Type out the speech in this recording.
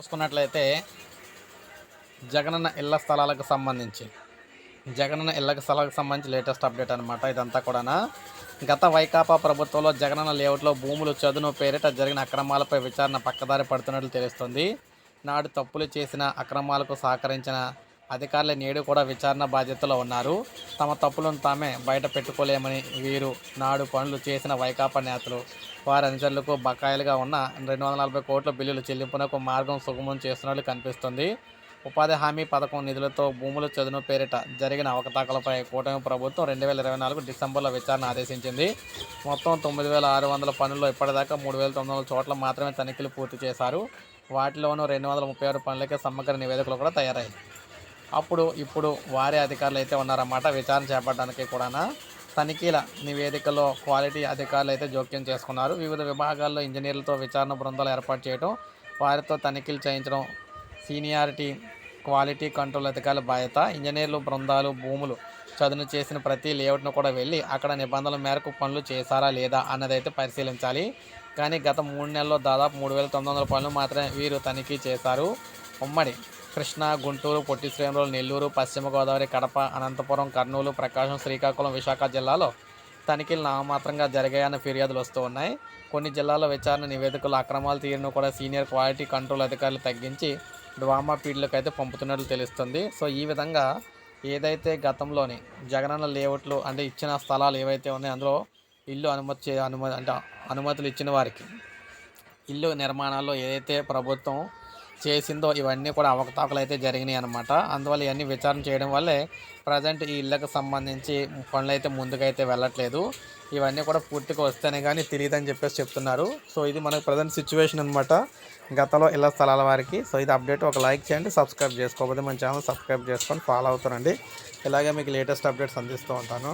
చూసుకున్నట్లయితే జగనన్న ఇళ్ళ స్థలాలకు సంబంధించి జగనన్న ఇళ్ళకు స్థలాలకు సంబంధించి లేటెస్ట్ అప్డేట్ అనమాట ఇదంతా కూడా గత వైకాపా ప్రభుత్వంలో జగనన్న లేఅవుట్లో భూములు చదును పేరిట జరిగిన అక్రమాలపై విచారణ పక్కదారి పడుతున్నట్లు తెలుస్తుంది. నాడు తప్పులు చేసిన అక్రమాలకు సహకరించిన అధికారులు నేడు కూడా విచారణ బాధ్యతలో ఉన్నారు. తమ తప్పులను తామే బయట పెట్టుకోలేమని వీరు నాడు పనులు చేసిన వైకాపా నేతలు వారి అనుచరులకు బకాయిలుగా ఉన్న రెండు వందల నలభై కోట్ల బిల్లులు చెల్లింపునకు మార్గం సుగమం చేస్తున్నట్లు కనిపిస్తుంది. ఉపాధి హామీ పథకం నిధులతో భూముల చదును పేరిట జరిగిన అవకతవకలపై కూటమి ప్రభుత్వం రెండు వేల ఇరవై నాలుగు డిసెంబర్లో విచారణ ఆదేశించింది. మొత్తం తొమ్మిది వేల ఆరు వందల పనుల్లో ఇప్పటిదాకా మూడు వేల తొమ్మిది వందల చోట్ల మాత్రమే తనిఖీలు పూర్తి చేశారు. వాటిలోనూ రెండు వందల ముప్పై ఆరు పనులకే సమగ్ర నివేదికలు కూడా తయారయ్యాయి. అప్పుడు ఇప్పుడు వారే అధికారులు అయితే ఉన్నారన్నమాట. విచారణ చేపట్టడానికి కూడా తనిఖీల నివేదికలో క్వాలిటీ అధికారులు అయితే జోక్యం చేసుకున్నారు. వివిధ విభాగాల్లో ఇంజనీర్లతో విచారణ బృందాలు ఏర్పాటు చేయడం వారితో తనిఖీలు చేయించడం సీనియారిటీ క్వాలిటీ కంట్రోల్ అధికారుల బాధ్యత ఇంజనీర్లు బృందాలు భూములు చదును చేసిన ప్రతి లేఅవుట్ను కూడా వెళ్ళి అక్కడ నిబంధనల మేరకు పనులు చేశారా లేదా అన్నదైతే పరిశీలించాలి. కానీ గత మూడు నెలల్లో దాదాపు మూడు వేల తొమ్మిది వందల పనులు మాత్రమే వీరు తనిఖీ చేశారు. ఉమ్మడి కృష్ణా గుంటూరు పొట్టి శ్రీరాములు నెల్లూరు పశ్చిమ గోదావరి కడప అనంతపురం కర్నూలు ప్రకాశం శ్రీకాకుళం విశాఖ జిల్లాలో తనిఖీలు నామమాత్రంగా జరిగాయన్న ఫిర్యాదులు వస్తూ ఉన్నాయి. కొన్ని జిల్లాల్లో విచారణ నివేదికలు అక్రమాలు తీరును కూడా సీనియర్ క్వాలిటీ కంట్రోల్ అధికారులు తగ్గించి డ్వామా పీడ్లకు అయితే పంపుతున్నట్లు తెలుస్తుంది. సో ఈ విధంగా ఏదైతే గతంలోని జగనన్న లేఅవుట్లు అంటే ఇచ్చిన స్థలాలు ఏవైతే ఉన్నాయో అందులో ఇల్లు అనుమతి అనుమతి అంటే అనుమతులు ఇచ్చిన వారికి ఇల్లు నిర్మాణాల్లో ఏదైతే ప్రభుత్వం చేసిందో ఇవన్నీ కూడా అవకతవకలు అయితే జరిగినాయి అనమాట అందువల్ల ఇవన్నీ విచారణ చేయడం వల్లే ప్రజెంట్ ఈ ఇళ్ళకు సంబంధించి పనులు అయితే ముందుకైతే వెళ్ళట్లేదు. ఇవన్నీ కూడా పూర్తిగా వస్తేనే కానీ తెలియదని చెప్పేసి చెప్తున్నారు. సో ఇది మనకు ప్రజెంట్ సిచ్యువేషన్ అనమాట గతంలో ఇళ్ళ స్థలాల వారికి సో ఇది అప్డేట్ ఒక లైక్ చేయండి సబ్స్క్రైబ్ చేసుకోకపోతే మన ఛానల్ సబ్స్క్రైబ్ చేసుకొని ఫాలో అవుతారండి. ఇలాగే మీకు లేటెస్ట్ అప్డేట్స్ అందిస్తూ ఉంటాను.